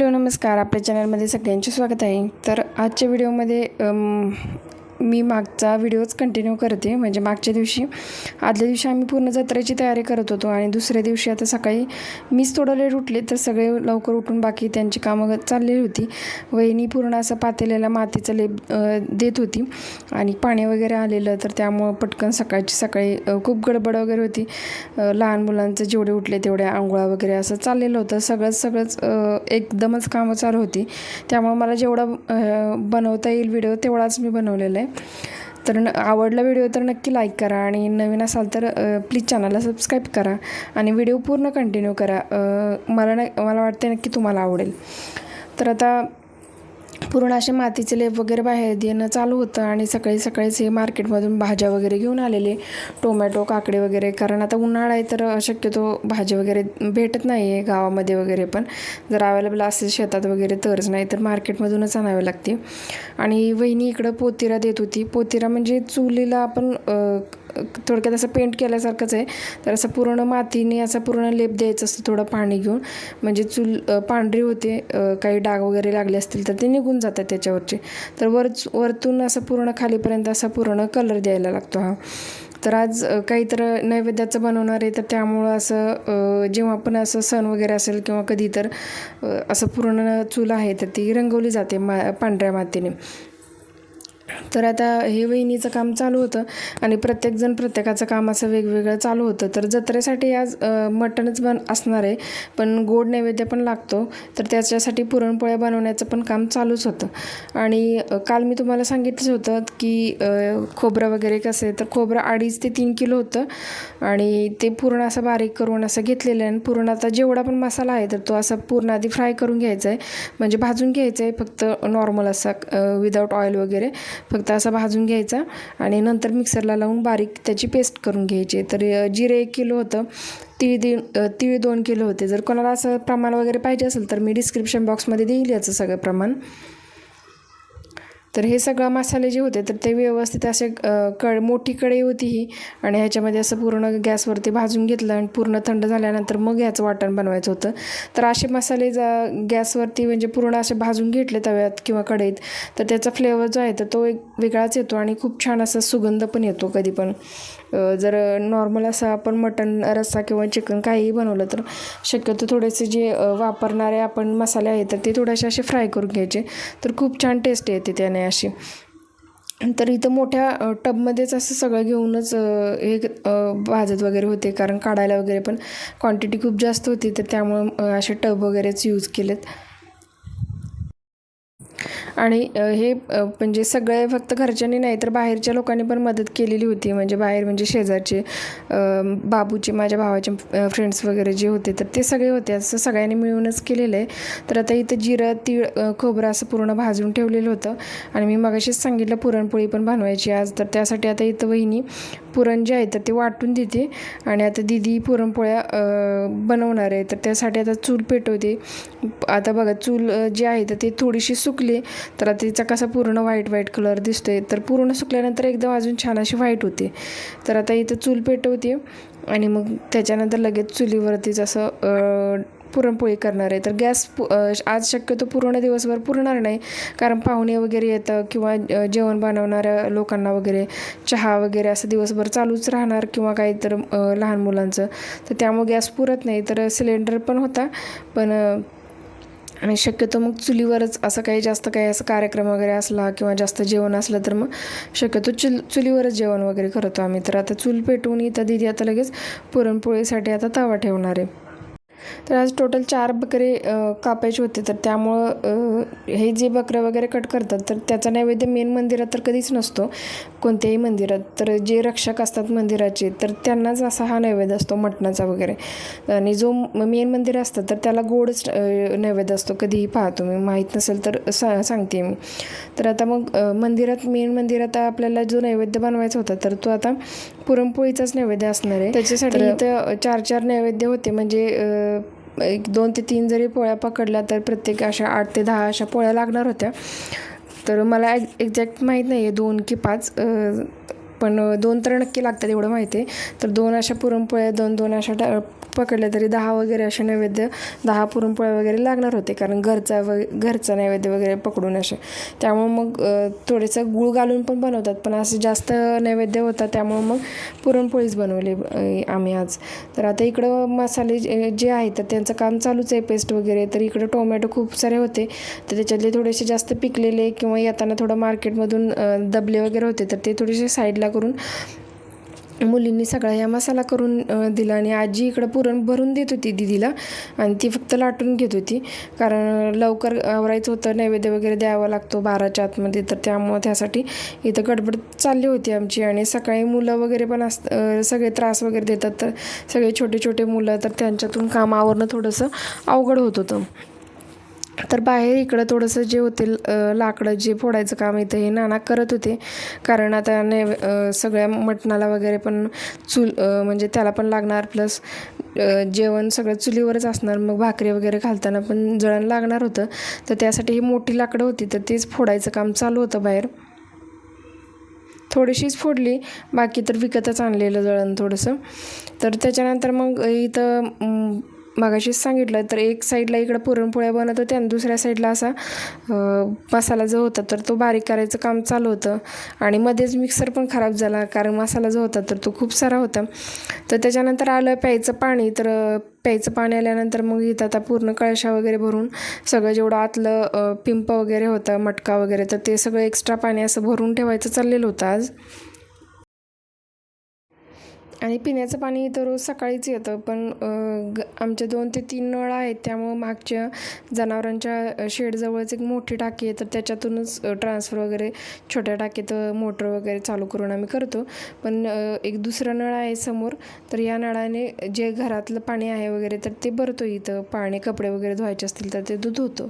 Hello नमस्कार. आपल्या चॅनलमध्ये सगळ्यांचे स्वागत आहे. तर आजच्या व्हिडिओमध्ये मी मागचा व्हिडिओच कंटिन्यू करते. म्हणजे मागच्या दिवशी आदल्या दिवशी आम्ही पूर्ण जत्रेची तयारी करत होतो आणि दुसऱ्या दिवशी आता सकाळी मीच थोडं लेट उठले तर सगळे लवकर उठून बाकी त्यांची कामं चाललेली होती. वहिनी पूर्ण असं पातेल्याला मातीचं लेप देत होती आणि पाणी वगैरे आलेलं तर त्यामुळं पटकन सकाळची सकाळी खूप गडबड वगैरे होती. लहान मुलांचं जेवढे उठले तेवढ्या आंघोळा वगैरे असं चाललेलं होतं. सगळंच सगळंच एकदमच कामं चालू होती. त्यामुळं मला जेवढा बनवता येईल व्हिडिओ तेवढाच मी बनवलेला आहे. तर न आवडला व्हिडिओ तर नक्की लाईक करा आणि नवीन असाल तर प्लीज चॅनलला सबस्क्राईब करा आणि व्हिडिओ पूर्ण कंटिन्यू करा. मला न मला वाटते नक्की तुम्हाला आवडेल. तर आता पूर्ण असे मातीचे लेप वगैरे बाहेर देणं चालू होतं आणि सकाळी सकाळीच हे मार्केटमधून भाज्या वगैरे घेऊन आलेले टोमॅटो काकडे वगैरे. कारण आता उन्हाळा आहे तर शक्यतो भाजी वगैरे भेटत नाही आहे गावामध्ये वगैरे पण. जर अवेलेबल असेल शेतात वगैरे तरच नाही तर मार्केटमधूनच आणावे लागते. आणि वहिनी इकडं पोतिरा देत होती. पोतिरा म्हणजे चुलीला आपण थोडक्यात असं पेंट केल्यासारखंच आहे. तर असं पूर्ण मातीने असं पूर्ण लेप द्यायचं असतं थोडं पाणी घेऊन. म्हणजे चूल पांढरी होते काही डाग वगैरे लागले असतील तर ते निघून जातात त्याच्यावरचे. तर वर वरतून असं पूर्ण खालीपर्यंत असा पूर्ण कलर द्यायला लागतो हा. तर आज काही तर नैवेद्याचं बनवणार आहे तर त्यामुळं असं जेव्हा पण असं सण वगैरे असेल किंवा कधी तर असं पूर्ण चूल आहे तर ती रंगवली जाते मा पांढऱ्या मातीने. तर आता हे वहिनीचं काम चालू होतं आणि प्रत्येकजण प्रत्येकाचं काम असं वेगवेगळं चालू होतं. तर जत्रेसाठी आज मटणच बन असणार आहे. पण गोड नैवेद्य पण लागतो. तर त्याच्यासाठी पुरणपोळ्या बनवण्याचं पण काम चालूच होतं. आणि काल मी तुम्हाला सांगितलंच होतं की खोबरं वगैरे कसं आहे? तर खोबरं अडीच ते तीन किलो होतं. आणि ते पूर्ण असं बारीक करून असं घेतलेलं आहे. आणि पूर्ण आता जेवढा पण मसाला आहे तर तो असा पूर्ण आधी फ्राय करून घ्यायचा आहे. म्हणजे भाजून घ्यायचं आहे फक्त नॉर्मल असा विदाऊट ऑइल वगैरे. फक्त असा भाजून घ्यायचा आणि नंतर मिक्सरला लावून बारीक त्याची पेस्ट करून घ्यायची. तर जिरे एक किलो होतं तीळ दि तीळ दोन किलो होते. जर कोणाला असं प्रमाण वगैरे पाहिजे असेल तर मी डिस्क्रिप्शन बॉक्समध्ये देईल याचं सगळं प्रमाण. तर हे सगळं मसाले जे होते तर ते व्यवस्थित असे कळ कड मोठी कढई होती ही. आणि ह्याच्यामध्ये असं पूर्ण गॅसवरती भाजून घेतलं आणि पूर्ण थंड झाल्यानंतर मग ह्याचं वाटण बनवायचं होतं. तर असे मसाले जा गॅसवरती म्हणजे पूर्ण असे भाजून घेतले तव्यात किंवा कढईत तर त्याचा फ्लेवर जो आहे तर तो एक वेगळाच येतो आणि खूप छान असा सुगंध पण येतो कधी पण. जर नॉर्मल असं आपण मटण रस्सा किंवा चिकन काहीही बनवलं तर शक्यतो थोडेसे जे वापरणारे आपण मसाले आहेत तर ते थोडेसे असे फ्राय करून घ्यायचे. तर खूप छान टेस्ट येते त्याने अशी. तर इथं मोठ्या टबमध्येच असं सगळं घेऊनच हे भाजत वगैरे होते कारण काढायला वगैरे पण क्वांटिटी खूप जास्त होती तर त्यामुळं असे टब वगैरेच यूज केलेत. आणि हे म्हणजे सगळे फक्त घरच्यांनी नाही तर बाहेरच्या लोकांनी पण मदत केलेली होती. म्हणजे बाहेर म्हणजे शेजारचे बाबूचे माझ्या भावाचे फ्रेंड्स वगैरे जे होते तर ते सगळे होते. असं सगळ्यांनी मिळूनच केलेलं आहे. तर आता इथं जिरं तीळ खोबरं असं पूर्ण भाजून ठेवलेलं होतं. आणि मी मगाशीच सांगितलं पुरणपोळी पण बनवायची आज. तर त्यासाठी आता इथं वहिनी पुरण जे आहे तर ते वाटून देते. आणि आता दिदी पुरणपोळ्या बनवणार आहे. तर त्यासाठी आता चूल पेटवते. आता बघा चूल जी आहे तर ते थोडीशी सुकली तर आता तिचा कसा पूर्ण व्हाईट व्हाईट कलर दिसतोय. तर पूर्ण सुकल्यानंतर एकदम अजून छान अशी व्हाईट होते. तर आता इथं चूल पेटवते. आणि मग त्याच्यानंतर लगेच चुलीवरतीच असं पुरणपोळी करणार आहे. तर गॅस पु आज शक्यतो पूर्ण दिवसभर पुरणार नाही. कारण पाहुणे वगैरे येतं किंवा जेवण बनवणाऱ्या लोकांना वगैरे चहा वगैरे असं दिवसभर चालूच राहणार किंवा काही तर लहान मुलांचं. तर त्यामुळे गॅस पुरत नाही. तर सिलेंडर पण होता. पण आणि शक्यतो मग चुलीवरच असं काही जास्त काही असं कार्यक्रम वगैरे असला किंवा जास्त जेवण असलं तर मग शक्यतो चुल चुलीवरच जेवण वगैरे करतो आम्ही. तर आता चूल पेटवून इथं दिदी आता लगेच पुरणपोळीसाठी आता तवा ठेवणार आहे. तर आज टोटल चार बकरे कापायचे होते. तर त्यामुळं हे जे बकरं वगैरे कट करतात तर त्याचा नैवेद्य मेन मंदिरात तर कधीच नसतो. कोणत्याही मंदिरात. तर जे रक्षक असतात मंदिराचे तर त्यांनाच असा हा नैवेद्य असतो मटणाचा वगैरे. आणि जो मेन मंदिर असतं तर त्याला गोडच नैवेद्य असतो. कधीही पाहतो मी माहीत नसेल तर सा सांगते मी. तर आता मग मंदिरात मेन मंदिरात आपल्याला जो नैवेद्य बनवायचा होता तर तो आता पुरणपोळीचाच नैवेद्य असणार आहे. त्याच्यासाठी इथं चार चार नैवेद्य होते. म्हणजे एक दोन ते तीन जरी पोळ्या पकडल्या तर प्रत्येक अशा आठ ते दहा अशा पोळ्या लागणार होत्या. तर मला एक्झॅक्ट माहीत नाही आहे दोन की पाच पण दोन तर नक्की लागतात एवढं माहिती आहे. तर दोन अशा पुरणपोळ्या दोन दोन अशा टा पकडल्या तरी दहा वगैरे असे नैवेद्य दहा पुरणपोळ्या वगैरे लागणार होते. कारण घरचा व घरचा नैवेद्य वगैरे पकडून असे. त्यामुळं मग थोडेसं थोडंसं गूळ घालून पण बनवतात. पण असं जास्त नैवेद्य होता त्यामुळं मग पुरणपोळीच बनवली आम्ही आज. तर आता इकडं मसाले जे जे आहेत तर त्यांचं काम चालूच आहे पेस्ट वगैरे. तर इकडं टोमॅटो खूप सारे होते. तर त्याच्यातले थोडेसे जास्त पिकलेले किंवा येताना थोडं मार्केटमधून दबले वगैरे होते तर ते थोडेसे साईडला करून मुलींनी सगळा या मसाला करून दिला आणि आजी इकडं पुरण भरून देत होती दिदीला आणि ती फक्त लाटून घेत होती. कारण लवकर आवरायचं होतं नैवेद्य वगैरे द्यावा लागतो बाराच्या आतमध्ये तर त्यामुळं त्यासाठी इथं गडबड चालली होती आमची. आणि सकाळी मुलं वगैरे पण अस सगळे त्रास वगैरे देतात तर सगळे छोटे छोटे मुलं तर त्यांच्यातून काम आवरणं थोडंसं अवघड होत होतं. तर बाहेर इकडं थोडंसं जे होते लाकडं जे फोडायचं काम येतं हे नाना करत होते. कारण आता ने सगळ्या मटणाला वगैरे पण चूल म्हणजे त्याला पण लागणार. प्लस जेवण सगळं चुलीवरच असणार. मग भाकरी वगैरे घालताना पण जळण लागणार होतं. तर त्यासाठी ही मोठी लाकडं होती. तर तेच फोडायचं काम चालू होतं बाहेर. थोडीशीच फोडली. बाकी तर विकतच आणलेलं जळण थोडंसं. तर त्याच्यानंतर मग इथं मगाशीच सांगितलं तर एक साईडला इकडं पुरणपोळ्या बनत होत्या आणि दुसऱ्या साईडला असा मसाला जो होता तर तो बारीक करायचं काम चालू होतं. आणि मध्येच मिक्सर पण खराब झाला कारण मसाला जो होता तर तो खूप सारा होता. तर त्याच्यानंतर आलं प्यायचं पाणी तर प्यायचं पाणी आल्यानंतर मग इथं आता पूर्ण कळशा वगैरे भरून सगळं जेवढं आतलं पिंप वगैरे होतं मटका वगैरे तर ते सगळं एक्स्ट्रा पाणी असं भरून ठेवायचं चाललेलं होतं आज. आणि पिण्याचं पाणी तर रोज सकाळीच येतं पण ग आमच्या दोन ते तीन नळ आहेत त्यामुळं मागच्या जनावरांच्या शेडजवळच एक मोठी टाकी आहे तर त्याच्यातूनच ट्रान्सफर वगैरे छोट्या टाकीत मोटर वगैरे चालू करून आम्ही करतो. पण एक दुसरा नळ आहे समोर तर या नळाने जे घरातलं पाणी आहे वगैरे तर ते भरतो इथं. पाणी कपडे वगैरे धुवायचे असतील तर ते दूध होतं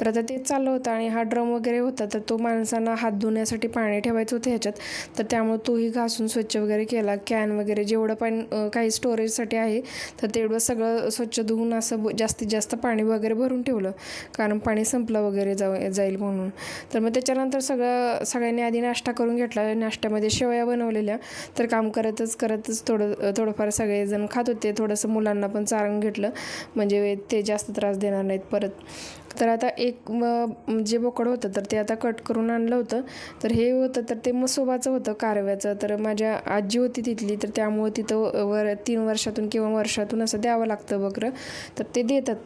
तर आता तेच चाललं होतं आणि हा ड्रम वगैरे होता तर तो माणसांना हात धुण्यासाठी पाणी ठेवायचं होतं ह्याच्यात. तर त्यामुळे तोही घासून स्वच्छ वगैरे केला. कॅन वगैरे जेवढं पण काही स्टोरेजसाठी आहे तर तेवढं सगळं स्वच्छ धुवून असं ब- जास्तीत जास्त पाणी वगैरे भरून ठेवलं. कारण पाणी संपलं वगैरे जाऊ जाईल म्हणून. तर मग त्याच्यानंतर सगळं सगळ्यांनी आधी नाश्ता करून घेतला. नाश्त्यामध्ये शेवया बनवलेल्या. तर काम करतच करतच थोडं थोडंफार सगळेजण खात होते. थोडंसं मुलांना पण चारून घेतलं. म्हणजे ते जास्त त्रास देणार नाहीत परत. तर आता एक जे बोकड होतं तर ते आता कट करून आणलं होतं. तर हे होतं तर ते मसोबाचं होतं कारव्याचं. तर माझ्या आजी होती तिथली तर त्यामुळे तिथं वर तीन वर्षातून किंवा वर्षातून असं द्यावं लागतं बकरं. तर ते देतात.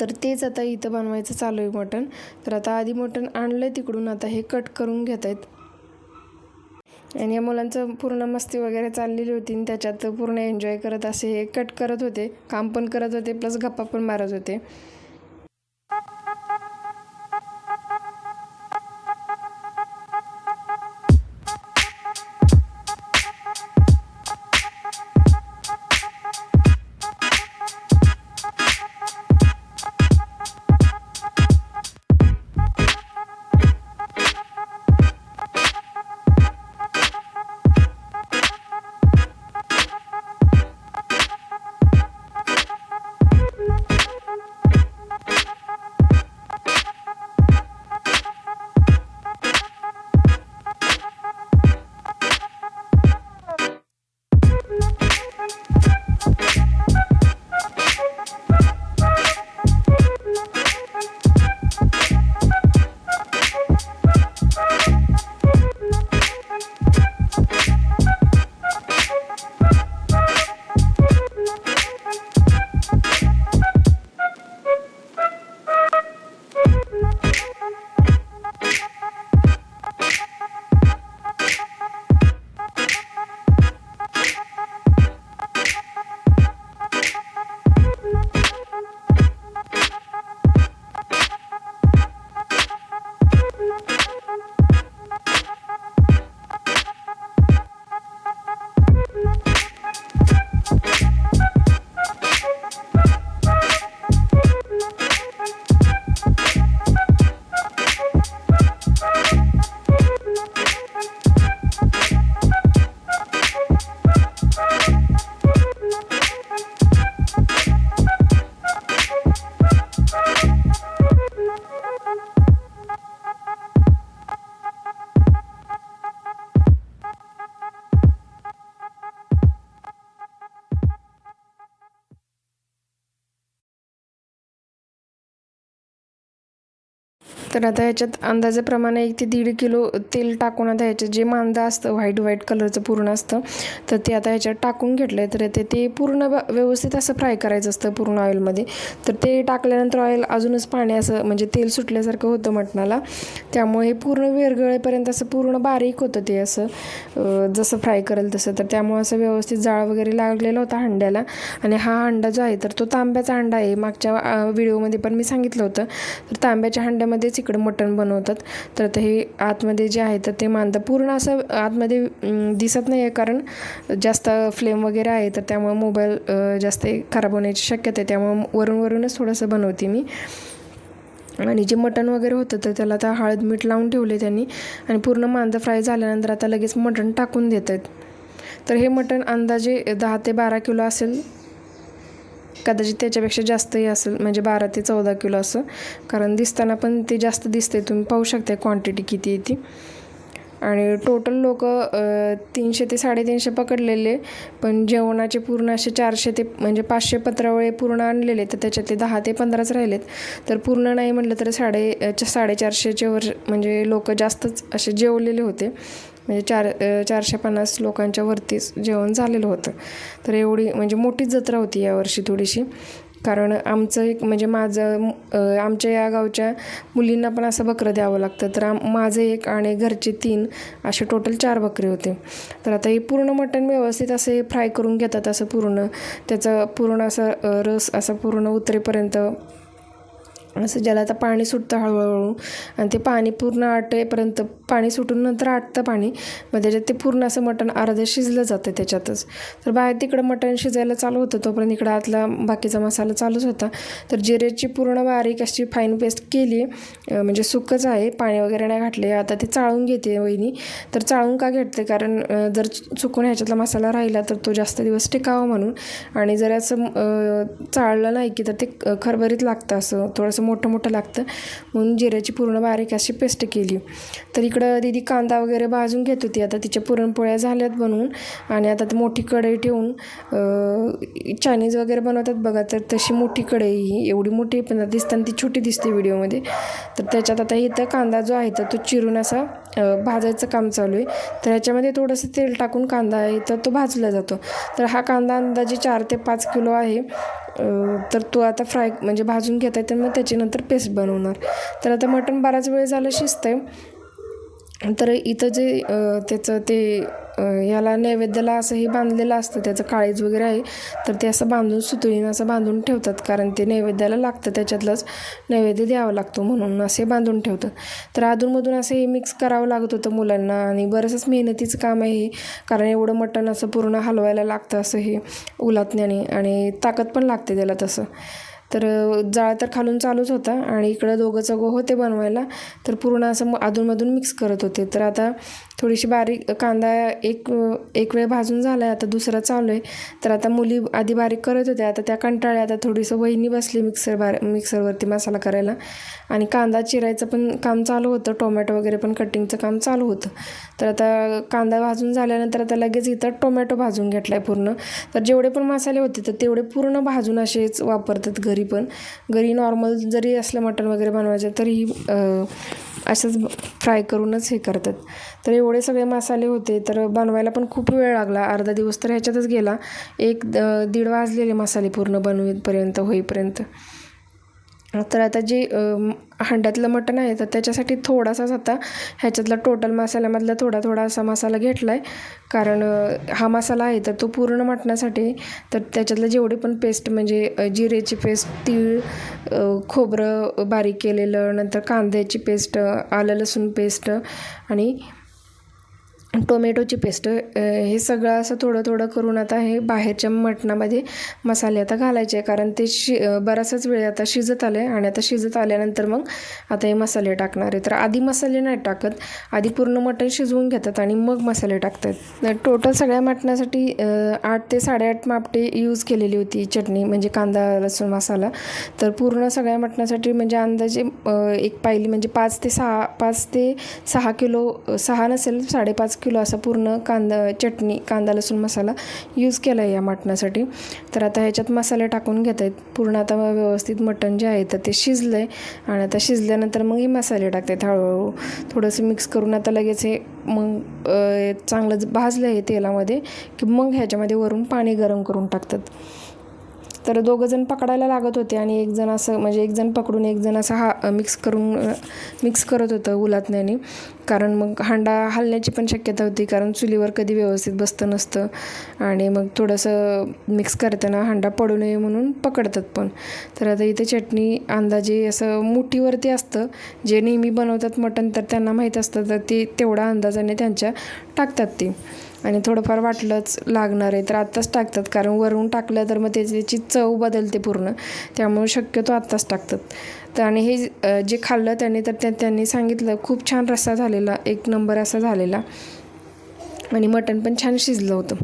तर तेच आता इथं बनवायचं चालू आहे मटण. तर आता आधी मटण आणलं आहे तिकडून आता हे कट करून घेत आहेत. आणि या मुलांचं पूर्ण मस्ती वगैरे चाललेली होती आणि त्याच्यात पूर्ण एन्जॉय करत असे हे कट करत होते. काम पण करत होते प्लस गप्पा पण मारत होते. तर आता ह्याच्यात अंदाजाप्रमाणे एक ते दीड किलो तेल टाकून आता ह्याच्यात जे मांदा असतं व्हाईट व्हाईट कलरचं पूर्ण असतं तर ते आता ह्याच्यात टाकून घेतलं आहे तर ते ते पूर्ण ब- व्यवस्थित असं फ्राय करायचं असतं पूर्ण ऑइलमध्ये तर ते टाकल्यानंतर ऑइल अजूनच पाणी असं म्हणजे तेल सुटल्यासारखं होतं मटणाला. त्यामुळे हे पूर्ण विरगळेपर्यंत असं पूर्ण बारीक होतं ते असं जसं फ्राय करेल तसं. तर त्यामुळे असं व्यवस्थित जाळ वगैरे लागलेला होता हंड्याला. आणि हा हंडा जो आहे तर तो तांब्याचा हंडा आहे. मागच्या व्हिडिओमध्ये पण मी सांगितलं होतं. तर तांब्याच्या हंड्यामध्येच इकडं मटण बनवतात. तर हे आतमध्ये जे आहे तर ते मांदा पूर्ण असं आतमध्ये दिसत नाही आहे कारण जास्त फ्लेम वगैरे आहे तर त्यामुळे मोबाईल जास्त खराब होण्याची शक्यता आहे. त्यामुळे वरून वरूनच थोडंसं बनवते मी. आणि जे मटण वगैरे होतं तर त्याला आता हळद मीठ लावून ठेवले त्यांनी. आणि पूर्ण मांदा फ्राय झाल्यानंतर आता लगेच मटण टाकून देत आहेत तर हे मटण अंदाजे दहा ते बारा किलो असेल. कदाचित त्याच्यापेक्षा जास्तही असेल म्हणजे बारा ते चौदा किलो असं. कारण दिसताना पण ते जास्त दिसते तुम्ही पाहू शकता क्वांटिटी किती आहे ती. आणि टोटल लोक तीनशे ते साडेतीनशे पकडलेले पण जेवणाचे पूर्ण असे चारशे ते म्हणजे पाचशे पत्रावळे पूर्ण आणलेले तर त्याच्यातले दहा ते पंधराच राहिलेत. तर पूर्ण नाही म्हटलं तर साडे साडेचारशेचे वर म्हणजे लोक जास्तच असे जेवलेले होते. म्हणजे चार चारशे पन्नास लोकांच्या वरतीच जेवण झालेलं होतं. तर एवढी म्हणजे मोठीच जत्रा होती यावर्षी थोडीशी. कारण आमचं एक म्हणजे माझं आमच्या या गावच्या मुलींना पण असं बकरं द्यावं लागतं. तर आम माझं एक आणि घरचे तीन असे टोटल चार बकरे होते. तर आता हे पूर्ण मटण व्यवस्थित असे फ्राय करून घेतात असं पूर्ण. त्याचं पूर्ण असं रस असं पूर्ण उतरेपर्यंत असं ज्याला आता पाणी सुटतं हळूहळू. आणि ते पाणी पूर्ण आटेपर्यंत पाणी सुटून नंतर आटतं पाणी. मग त्याच्यात ते पूर्ण असं मटण अर्धं शिजलं जातं त्याच्यातच. तर बाहेर तिकडं मटण शिजायला चालू होतं तोपर्यंत इकडं आतला बाकीचा मसाला चालूच होता. तर जिरेची पूर्ण बारीक अशी फाईन पेस्ट केली. म्हणजे सुकंच आहे पाणी वगैरे नाही घातले. आता ते चाळून घेते वहिनी. तर चाळून का घेतते कारण जर चुकून ह्याच्यातला मसाला राहिला तर तो जास्त दिवस टिकावा म्हणून. आणि जर असं चाळलं नाही की तर ते अं, खरबरीत लागतं असं. थोडंसं मोठं मोठं लागतं. म्हणून जिऱ्याची पूर्ण बारीक अशी पेस्ट केली. तर इकडं दिदी कांदा वगैरे भाजून घेत होती. आता तिच्या पुरणपोळ्या झाल्यात बनवून आणि आता ती मोठी कढई ठेवून चायनीज वगैरे बनवतात बघा. तर तशी मोठी कढई ही एवढी मोठी पण दिसताना ती छोटी दिसते व्हिडिओमध्ये. तर त्याच्यात आता इथं कांदा जो आहे तर तो चिरून असा भाजायचं काम चालू आहे. तर ह्याच्यामध्ये थोडंसं तेल टाकून कांदा आहे तर तो भाजला जातो. तर हा कांदा अंदाजे चार ते पाच किलो आहे. तर तो आता फ्राय म्हणजे भाजून घेता तर मग त्याच्यानंतर पेस्ट बनवणार. तर आता मटण बराच वेळ झालं शिजतंय. तर इथं जे त्याचं ते याला नैवेद्याला असं हे बांधलेलं असतं त्याचं काळीज वगैरे आहे तर ते असं बांधून सुतळीनं असं बांधून ठेवतात कारण ते नैवेद्याला लागतं त्याच्यातलंच नैवेद्य द्यावा लागतो म्हणून असे बांधून ठेवतात. तर अधूनमधून असं हे मिक्स करावं लागत होतं मुलांना आणि बरंचंच मेहनतीचं काम आहे हे कारण एवढं मटण असं पूर्ण हलवायला लागतं असं हे उलातण्याने आणि ताकद पण लागते त्याला तसं. तर जाळ तर खालून चालूच होता आणि इकडं दोघं चौघं होते बनवायला. तर पूर्ण असं अधूनमधून मिक्स करत होते. तर आता थोडीशी बारीक कांदा एक एक वेळ भाजून झाला आहे आता दुसरा चालू आहे. तर आता मुली आधी बारीक करत होत्या. आता त्या कंटाळ्या आता थोडीसं वहिनी बसली मिक्सर बार मिक्सरवरती मसाला करायला. आणि कांदा चिरायचं पण काम चालू होतं. टोमॅटो वगैरे पण कटिंगचं काम चालू होतं. तर आता कांदा भाजून झाल्यानंतर आता लगेच इथं टोमॅटो भाजून घेतला आहे पूर्ण. तर जेवढे पण मसाले होते तर तेवढे पूर्ण भाजून असेच वापरतात घरी. घरी पण. घरी नॉर्मल जरी असलं मटण वगैरे बनवायचं तरीही असंच फ्राय करूनच हे करतात. तर एवढे सगळे मसाले होते तर बनवायला पण खूप वेळ लागला. अर्धा दिवस तर ह्याच्यातच गेला. एक द- दीड वाजलेले मसाले पूर्ण बनवेपर्यंत होईपर्यंत. तर आता जे हंड्यातलं मटण आहे तर त्याच्यासाठी थोडासाच आता ह्याच्यातला टोटल मसाल्यामधला थोडा थोडा असा मसाला घेतला आहे कारण हा मसाला आहे तर तो पूर्ण मटणासाठी तर त्याच्यातलं जेवढे पण पेस्ट म्हणजे जिरेची पेस्ट तीळ खोबरं बारीक केलेलं नंतर कांद्याची पेस्ट आलं लसूण पेस्ट आणि टोमॅटोची पेस्ट हे सगळं असं थोडं थोडं करून आता हे बाहेरच्या मटणामध्ये मसाले आता घालायचे आहे कारण ते शि अ, बराचसाच वेळ आता शिजत आलं आहे आणि आता शिजत आल्यानंतर मग आता हे मसाले टाकणार आहे तर आधी मसाले नाही टाकत आधी पूर्ण मटण शिजवून घेतात आणि मग मसाले टाकतात. टोटल सगळ्या मटणासाठी आठ ते साडेआठ मापटे यूज केलेली होती चटणी म्हणजे कांदा लसूण मसाला. तर पूर्ण सगळ्या मटणासाठी म्हणजे अंदाजे एक पायली म्हणजे पाच ते सहा पाच ते सहा किलो सहा नसेल साडेपाच किलो असा पूर्ण कांदा चटणी कांदा लसूण मसाला यूज केला आहे या मटणासाठी. तर आता ह्याच्यात मसाले टाकून घेत आहेत पूर्ण आता व्यवस्थित मटण जे आहे तर ते शिजलं आहे आणि आता शिजल्यानंतर मग हे मसाले टाकतात हळूहळू. थोडंसं मिक्स करून आता लगेच हे मग चांगलं भाजलं आहे तेलामध्ये की मग ह्याच्यामध्ये वरून पाणी गरम करून टाकतात. तर दोघं जण पकडायला लागत होते आणि एक जण असं म्हणजे एक जण पकडून एक जण असं हा मिक्स करून मिक्स करत होतं उलातण्याने. कारण मग हांडा हलण्याची पण शक्यता होती कारण चुलीवर कधी व्यवस्थित बसतं नसतं. आणि मग थोडंसं मिक्स करताना हांडा पडू नये म्हणून पकडतात पण. तर आता इथे चटणी अंदाजे असं मुठीवरती असतं. जे नेहमी बनवतात मटण तर त्यांना माहीत असतं तर ते तेवढा अंदाजाने त्यांच्या टाकतात ते. आणि थोडंफार वाटलंच लागणार आहे तर आत्ताच टाकतात. कारण वरून टाकलं तर मग त्याची त्याची चव बदलते पूर्ण. त्यामुळे शक्यतो आत्ताच टाकतात. तर आणि हे जे खाल्लं त्याने तर त्या त्यांनी सांगितलं खूप छान रस्सा झालेला एक नंबर असा झालेला. आणि मटण पण छान शिजलं होतं.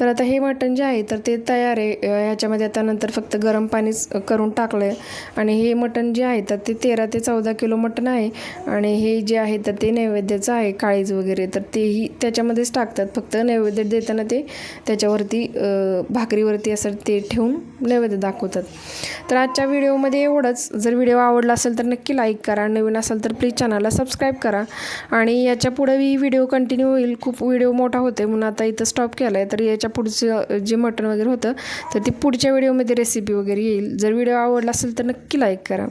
तर आता हे मटण जे आहे तर ते तयार आहे. ह्याच्यामध्ये आता नंतर फक्त गरम पाणीच करून टाकलं आहे आणि हे मटण जे आहे तर ते तेरा ते चौदा किलो मटण आहे. आणि हे जे आहे तर ते नैवेद्याचं आहे काळीज वगैरे. तर तेही त्याच्यामध्येच टाकतात. फक्त नैवेद्य देताना ते त्याच्यावरती भाकरीवरती असं ते ठेवून नैवेद्य दाखवतात. तर आजच्या व्हिडिओमध्ये एवढंच. जर व्हिडिओ आवडला असेल तर नक्की लाईक करा. नवीन असेल तर प्लीज चॅनलला सबस्क्राईब करा. आणि याच्यापुढे व्हिडिओ कंटिन्यू होईल. खूप व्हिडिओ मोठा होते म्हणून आता इथं स्टॉप केला आहे तर याच्या त्याच्या पुढचं जे मटण वगैरे होतं तर ती पुढच्या व्हिडिओमध्ये रेसिपी वगैरे येईल. जर व्हिडिओ आवडला असेल तर नक्की लाईक करा.